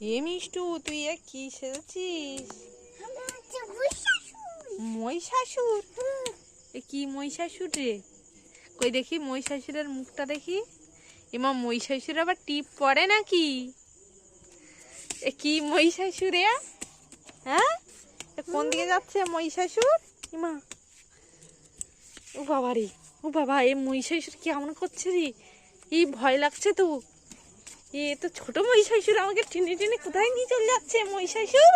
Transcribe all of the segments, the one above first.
এ মিষ্টু তুই এ কি সেজেছিস? মহিষাসুর? এ কি মহিষাসুর রে? কই দেখি মহিষাসুরের মুখটা দেখি। এমা মহিষাসুর আবার টিপ পড়ে নাকি? এ কি মহিষাসুর এ? হ্যাঁ? এ কোন দিকে যাচ্ছে মহিষাসুর? ইমা। ও বাবা রে ও বাবা এ মহিষাসুর কেমন করছে রে? এই ভয় লাগছে তো। এ, তো ছোট মহিষাসুর আমাকে টেনে টেনে কোথায় নিয়ে চলে যাচ্ছে মহিষাসুর?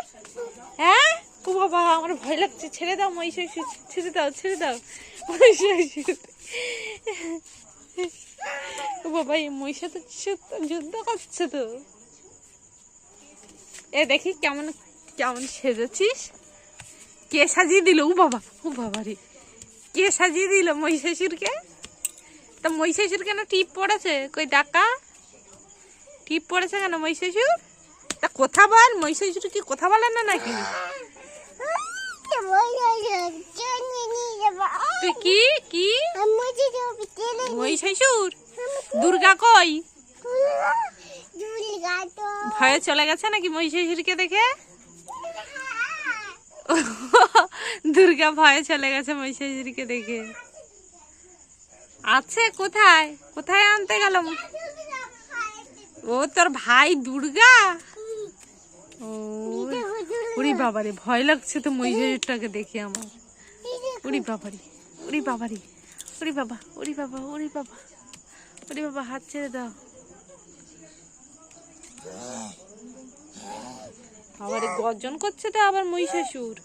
হ্যাঁ? ও বাবা, আমার ভয় লাগছে। ছেড়ে দাও মহিষাসুর, ছেড়ে দাও ছেড়ে দাও মহিষাসুর। ও বাবা, এই মহিষাসুর তো যুদ্ধ করছে তো। এ, দেখি কেমন কেমন সেজেছিস। কে সাজিয়ে দিল? ও বাবা ও বাবা রে। কে সাজিয়ে দিল মহিষাসুরকে? তা মহিষাসুর কেন টিপ পড়েছে? কই, ডাকা? টিপ পড়েছে কেন মহিষাসুর? তা কথা বল মহিষাসুর কি কথা বলে না নাকি? তুই কি কি? মহিষাসুর দুর্গা কই? ভয়ে চলে গেছে নাকি মহিষাসুরকে দেখে? দুর্গা ভয়ে চলে গেছে মহিষাসুরকে দেখে। আছে কোথায়? কোথায় আনতে গেল ও তোর ভাই দুর্গা? ও উরি বাবারে ভয় লাগছে তো মহিষাসুরটাকে দেখে আমার। উরি বাবারি উরি বাবারি উরি বাবা উরি বাবা উরি বাবা উরি বাবা হাত ছেড়ে দাও। আবার গর্জন করছে তো আবার মহিষাসুর।